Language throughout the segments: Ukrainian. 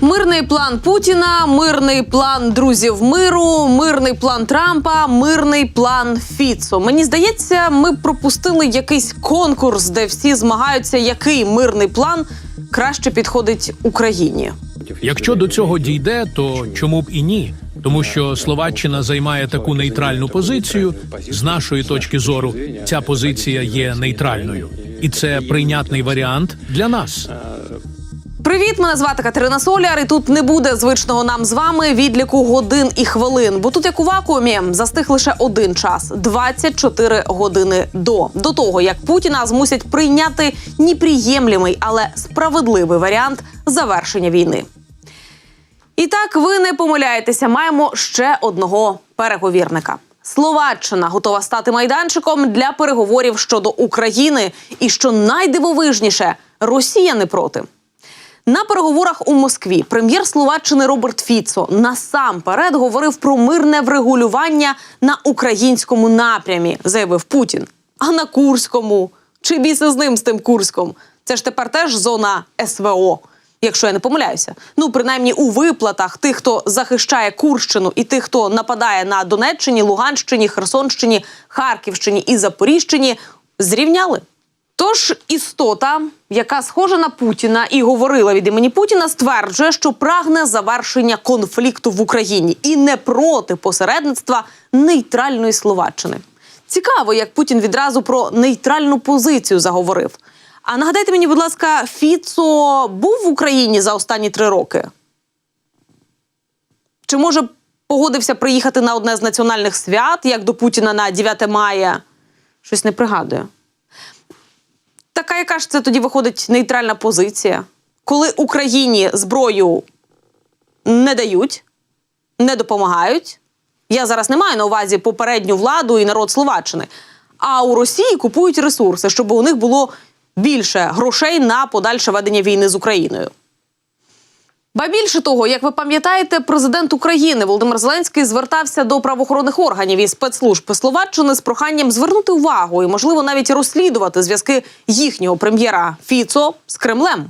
Мирний план Путіна, мирний план друзів миру, мирний план Трампа, мирний план Фіцо. Мені здається, ми пропустили якийсь конкурс, де всі змагаються, який мирний план краще підходить Україні. Якщо до цього дійде, то чому б і ні? Тому що Словаччина займає таку нейтральну позицію. З нашої точки зору, ця позиція є нейтральною, і це прийнятний варіант для нас. Привіт, мене звати Катерина Соляр. І тут не буде звичного нам з вами відліку годин і хвилин. Бо тут, як у вакуумі, застиг лише один час 24 години до до того, як Путіна змусять прийняти неприємлемий, але справедливий варіант завершення війни. І так ви не помиляєтеся. Маємо ще одного переговірника. Словаччина готова стати майданчиком для переговорів щодо України. І що найдивовижніше, Росія не проти. На переговорах у Москві прем'єр Словаччини Роберт Фіцо насамперед говорив про мирне врегулювання на українському напрямі, заявив Путін. А на Курському чи біси з ним з тим Курськом? Це ж тепер теж зона СВО. Якщо я не помиляюся, ну принаймні у виплатах тих, хто захищає Курщину, і тих, хто нападає на Донеччині, Луганщині, Херсонщині, Харківщині і Запоріжчині, зрівняли. Тож істота, яка схожа на Путіна і говорила від імені Путіна, стверджує, що прагне завершення конфлікту в Україні і не проти посередництва нейтральної Словаччини. Цікаво, як Путін відразу про нейтральну позицію заговорив. А нагадайте мені, будь ласка, Фіцо був в Україні за останні три роки? Чи може погодився приїхати на одне з національних свят, як до Путіна на 9 мая? Щось не пригадую. Така яка ж це тоді виходить нейтральна позиція, коли Україні зброю не дають, не допомагають. Я зараз не маю на увазі попередню владу і народ Словаччини. А у Росії купують ресурси, щоб у них було більше грошей на подальше ведення війни з Україною. Ба більше того, як ви пам'ятаєте, президент України Володимир Зеленський звертався до правоохоронних органів і спецслужб Словаччини з проханням звернути увагу і, можливо, навіть розслідувати зв'язки їхнього прем'єра Фіцо з Кремлем.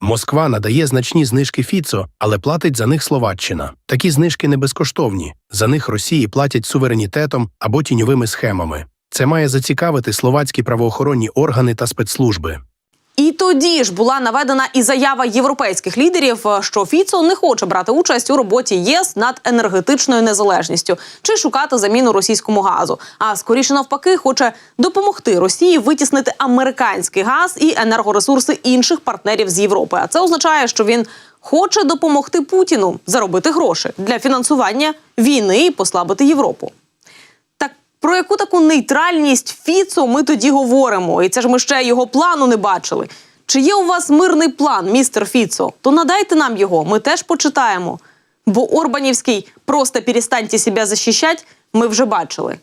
Москва надає значні знижки Фіцо, але платить за них Словаччина. Такі знижки не безкоштовні. За них Росії платять суверенітетом або тіньовими схемами. Це має зацікавити словацькі правоохоронні органи та спецслужби. І тоді ж була наведена і заява європейських лідерів, що Фіцо не хоче брати участь у роботі ЄС над енергетичною незалежністю чи шукати заміну російському газу. А скоріше навпаки, хоче допомогти Росії витіснити американський газ і енергоресурси інших партнерів з Європи. А це означає, що він хоче допомогти Путіну заробити гроші для фінансування війни і послабити Європу. Про яку таку нейтральність Фіцо ми тоді говоримо? І це ж ми ще його плану не бачили. Чи є у вас мирний план, містер Фіцо? То надайте нам його, ми теж почитаємо. Бо Орбанівський просто перестаньте себе захищати, ми вже бачили.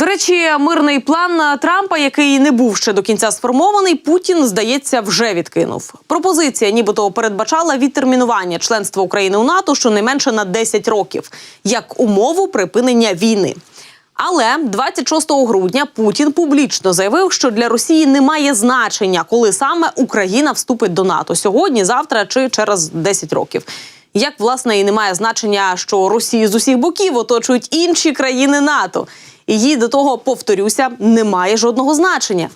До речі, мирний план Трампа, який не був ще до кінця сформований, Путін, здається, вже відкинув. Пропозиція, нібито передбачала відтермінування членства України у НАТО щонайменше на 10 років, як умову припинення війни. Але 26 грудня Путін публічно заявив, що для Росії немає значення, коли саме Україна вступить до НАТО сьогодні, завтра чи через 10 років. Як власне і немає значення, що Росію з усіх боків оточують інші країни НАТО, їй до того повторюся, немає жодного значення.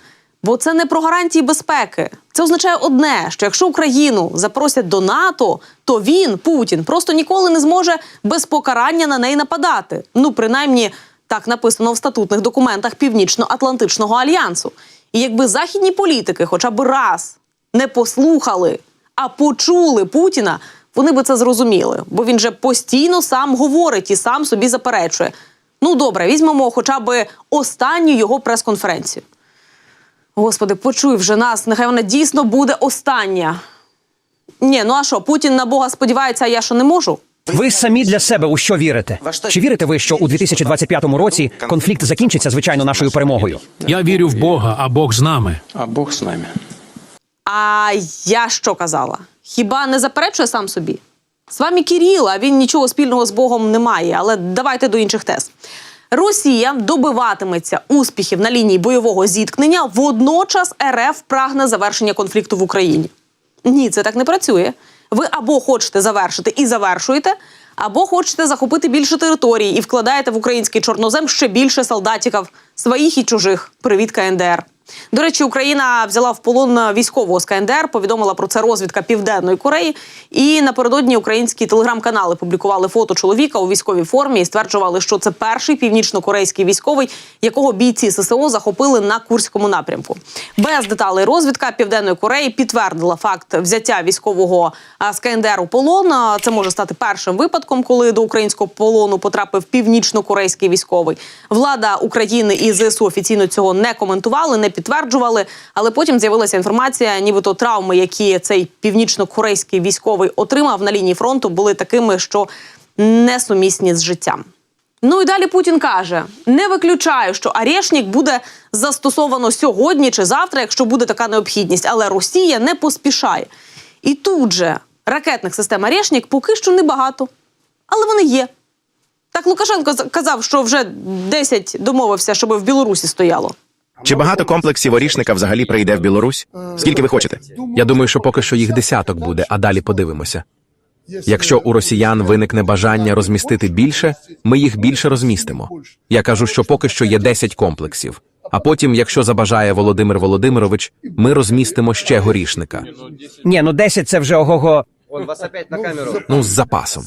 Бо це не про гарантії безпеки. Це означає одне: що якщо Україну запросять до НАТО, то він, Путін, просто ніколи не зможе без покарання на неї нападати. Ну, принаймні, так написано в статутних документах Північно-Атлантичного альянсу. І якби західні політики, хоча б раз не послухали, а почули Путіна, вони би це зрозуміли, бо він же постійно сам говорить і сам собі заперечує. Ну добре, візьмемо хоча б останню його прес-конференцію. Господи, почуй вже нас, нехай вона дійсно буде остання. Ні, ну а що, Путін на Бога сподівається, а я що не можу? Ви самі для себе у що вірите? Чи вірите ви, що у 2025 році конфлікт закінчиться звичайно нашою перемогою? Я вірю в Бога, а Бог з нами. А Бог з нами. А я що казала? Хіба не заперечує сам собі? З вами Кіріл, а він нічого спільного з Богом не має. Але давайте до інших тез. Росія добиватиметься успіхів на лінії бойового зіткнення. Водночас РФ прагне завершення конфлікту в Україні. Ні, це так не працює. Ви або хочете завершити і завершуєте, або хочете захопити більше території і вкладаєте в український чорнозем ще більше солдатиків своїх і чужих. Привіт, КНДР. До речі, Україна взяла в полон військового з КНДР. Повідомила про це розвідка Південної Кореї. І напередодні українські телеграм-канали публікували фото чоловіка у військовій формі і стверджували, що це перший північно-корейський військовий, якого бійці ССО захопили на курському напрямку. Без деталей розвідка Південної Кореї підтвердила факт взяття військового з КНДР у полон. Це може стати першим випадком, коли до українського полону потрапив північно-корейський військовий. Влада України і ЗСУ офіційно цього не коментували, не підтверджували. Але потім з'явилася інформація, нібито травми, які цей північно-корейський військовий отримав на лінії фронту, були такими, що несумісні з життям. Ну і далі Путін каже: не виключаю, що Арешнік буде застосовано сьогодні чи завтра, якщо буде така необхідність. Але Росія не поспішає. І тут же ракетних систем Арешнік поки що небагато, але вони є. Так Лукашенко казав, що вже 10 домовився, щоб в Білорусі стояло. Чи багато комплексів орішника взагалі прийде в Білорусь? Скільки ви хочете? Я думаю, що поки що їх десяток буде, а далі подивимося. Якщо у росіян виникне бажання розмістити більше, ми їх більше розмістимо. Я кажу, що поки що є 10 комплексів. А потім, якщо забажає Володимир Володимирович, ми розмістимо ще горішника. Ні, ну 10 це вже ого. Ну, з запасом.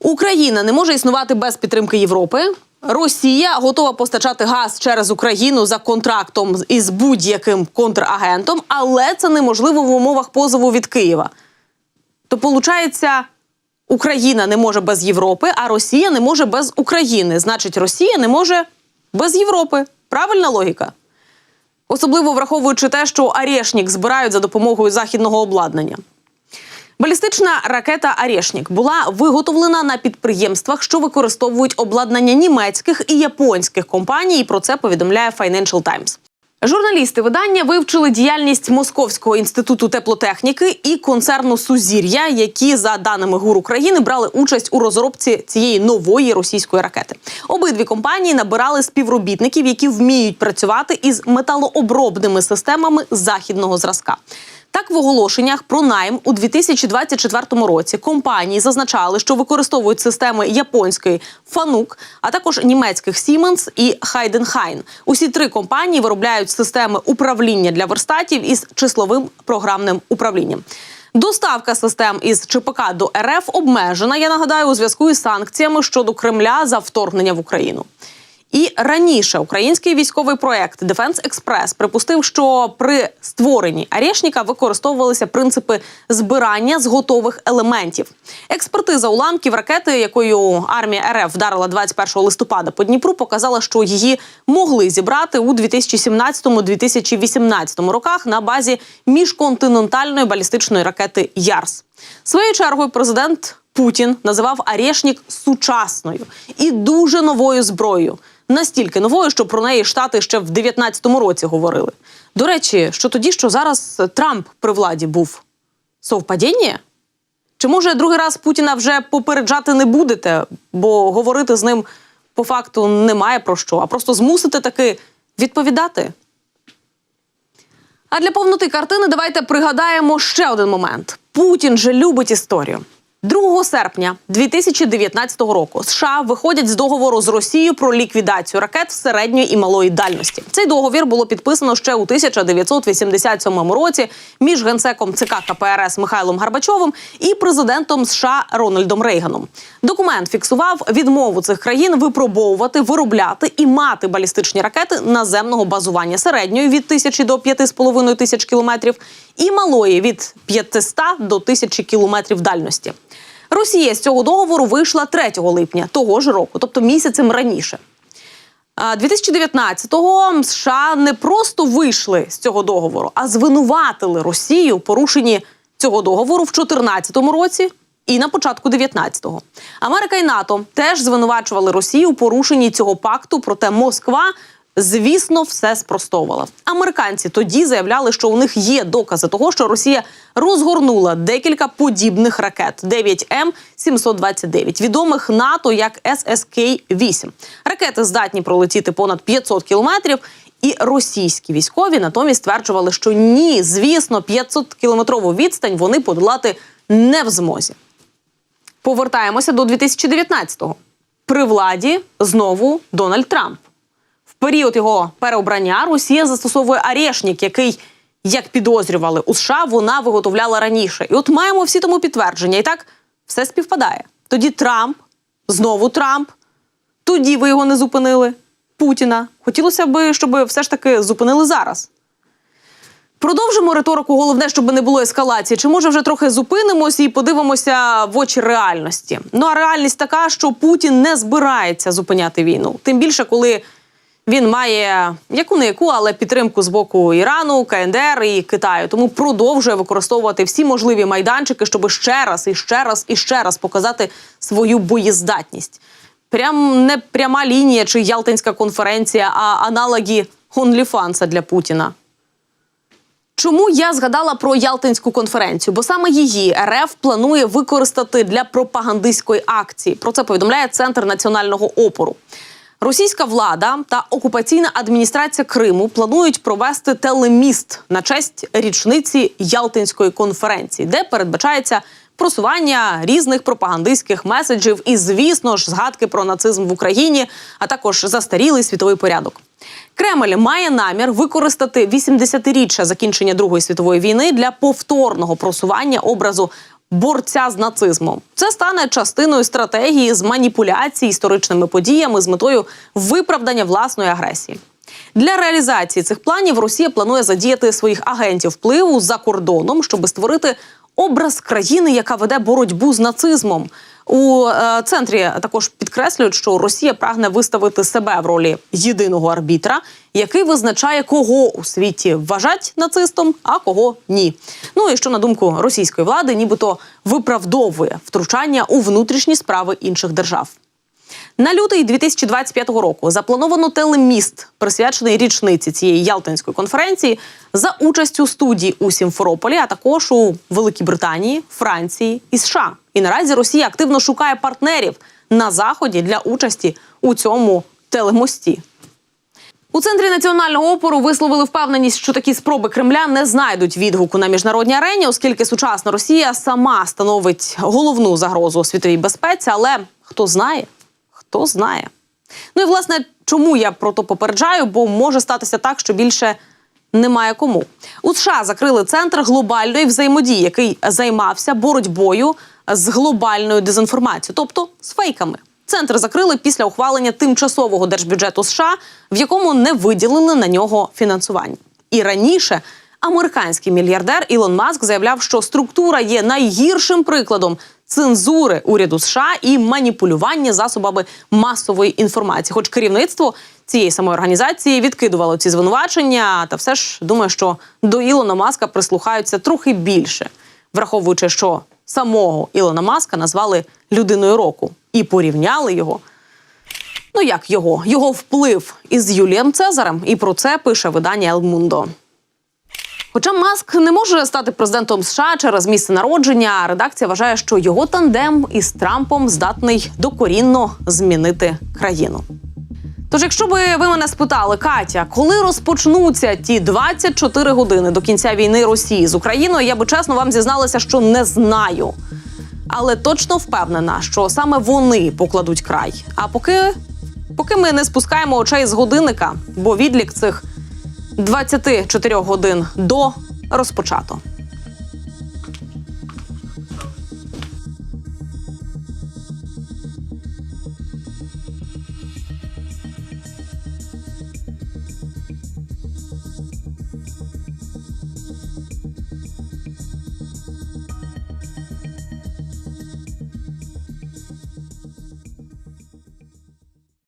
Україна не може існувати без підтримки Європи. Росія готова постачати газ через Україну за контрактом із будь-яким контрагентом, але це неможливо в умовах позову від Києва. То виходить, Україна не може без Європи, а Росія не може без України. Значить, Росія не може без Європи. Правильна логіка? Особливо враховуючи те, що Арешнік збирають за допомогою західного обладнання. Балістична ракета Арешнік була виготовлена на підприємствах, що використовують обладнання німецьких і японських компаній. І про це повідомляє Financial Times. Журналісти видання вивчили діяльність Московського інституту теплотехніки і концерну Сузір'я, які, за даними ГУР України, брали участь у розробці цієї нової російської ракети. Обидві компанії набирали співробітників, які вміють працювати із металообробними системами західного зразка. Так, в оголошеннях про найм у 2024 році компанії зазначали, що використовують системи японської Fanuc, а також німецьких Siemens і Heidenhain. Усі три компанії виробляють системи управління для верстатів із числовим програмним управлінням. Доставка систем із ЧПК до РФ обмежена. Я нагадаю, у зв'язку із санкціями щодо Кремля за вторгнення в Україну. І раніше український військовий проект Дефенс Експрес припустив, що при створенні Арешніка використовувалися принципи збирання з готових елементів. Експертиза уламків ракети, якою армія РФ вдарила 21 листопада по Дніпру, показала, що її могли зібрати у 2017-2018 роках на базі міжконтинентальної балістичної ракети Ярс. Своєю чергою президент Путін називав Арешнік сучасною і дуже новою зброєю. Настільки новою, що про неї штати ще в 19-му році говорили. До речі, що тоді, що зараз Трамп при владі був совпадіння? Чи може другий раз Путіна вже попереджати не будете, бо говорити з ним по факту немає про що, а просто змусите таки відповідати? А для повноти картини давайте пригадаємо ще один момент. Путін же любить історію. 2 серпня 2019 року США виходять з договору з Росією про ліквідацію ракет середньої і малої дальності. Цей договір було підписано ще у 1987 році між генсеком ЦК КПРС Михайлом Гарбачовим і президентом США Рональдом Рейганом. Документ фіксував відмову цих країн випробовувати, виробляти і мати балістичні ракети наземного базування середньої від тисячі до 5,5 тисяч кілометрів і малої від 500 до 1000 кілометрів дальності. Росія з цього договору вийшла 3 липня того ж року, тобто місяцем раніше. А 2019-го США не просто вийшли з цього договору, а звинуватили Росію в порушенні цього договору в 2014 році і на початку 19-го. Америка і НАТО теж звинувачували Росію у порушенні цього пакту, проте Москва. Звісно, все спростовувала. Американці тоді заявляли, що у них є докази того, що Росія розгорнула декілька подібних ракет 9М 729 відомих НАТО як ССК 8 Ракети здатні пролетіти понад 500 кілометрів І російські військові натомість стверджували, що ні, звісно, 500 кілометрову відстань вони подолати не в змозі. Повертаємося до 2019-го. При владі знову Дональд Трамп. Період його переобрання Росія застосовує арешник, який, як підозрювали у США, вона виготовляла раніше. І от маємо всі тому підтвердження. І так все співпадає. Тоді Трамп, знову Трамп. Тоді ви його не зупинили. Путіна. Хотілося б, щоб все ж таки зупинили зараз. Продовжимо риторику. Головне, щоб не було ескалації. Чи може вже трохи зупинимось і подивимося в очі реальності? Ну а реальність така, що Путін не збирається зупиняти війну. Тим більше, коли він має яку не яку, але підтримку з боку Ірану, КНДР і Китаю. Тому продовжує використовувати всі можливі майданчики, щоб ще раз і ще раз і ще раз показати свою боєздатність. Прям не пряма лінія чи Ялтинська конференція, а аналоги Онліфанса для Путіна. Чому я згадала про Ялтинську конференцію? Бо саме її РФ планує використати для пропагандистської акції. Про це повідомляє Центр національного опору. Російська влада та окупаційна адміністрація Криму планують провести телеміст на честь річниці Ялтинської конференції, де передбачається просування різних пропагандистських меседжів і, звісно ж, згадки про нацизм в Україні, а також застарілий світовий порядок. Кремль має намір використати 80-річчя закінчення Другої світової війни для повторного просування образу борця з нацизмом. Це стане частиною стратегії з маніпуляції історичними подіями з метою виправдання власної агресії. Для реалізації цих планів Росія планує задіяти своїх агентів впливу за кордоном, щоб створити образ країни, яка веде боротьбу з нацизмом. У е, центрі також підкреслюють, що Росія прагне виставити себе в ролі єдиного арбітра, який визначає, кого у світі вважать нацистом, а кого ні. Ну і що на думку російської влади, нібито виправдовує втручання у внутрішні справи інших держав. На лютий 2025 року заплановано телеміст, присвячений річниці цієї Ялтинської конференції, за участю студій у Сімферополі, а також у Великій Британії, Франції і США. І наразі Росія активно шукає партнерів на заході для участі у цьому телемості. У центрі національного опору висловили впевненість, що такі спроби Кремля не знайдуть відгуку на міжнародній арені, оскільки сучасна Росія сама становить головну загрозу світовій безпеці. Але хто знає, хто знає. Ну і власне, чому я про то попереджаю? Бо може статися так, що більше немає кому. У США закрили центр глобальної взаємодії, який займався боротьбою з глобальною дезінформацією, тобто з фейками. Центр закрили після ухвалення тимчасового держбюджету США, в якому не виділили на нього фінансування. І раніше американський мільярдер Ілон Маск заявляв, що структура є найгіршим прикладом цензури уряду США і маніпулювання засобами масової інформації. Хоч керівництво цієї самої організації відкидувало ці звинувачення, та все ж думаю, що до Ілона Маска прислухаються трохи більше, враховуючи, що самого Ілона Маска назвали людиною року і порівняли його. Ну як його? Його вплив із Юлієм Цезарем. І про це пише видання Mundo. Хоча Маск не може стати президентом США через місце народження, редакція вважає, що його тандем із Трампом здатний докорінно змінити країну. Тож, якщо би ви мене спитали, Катя, коли розпочнуться ті 24 години до кінця війни Росії з Україною, я би чесно вам зізналася, що не знаю. Але точно впевнена, що саме вони покладуть край. А поки, поки ми не спускаємо очей з годинника, бо відлік цих 24 годин до розпочато.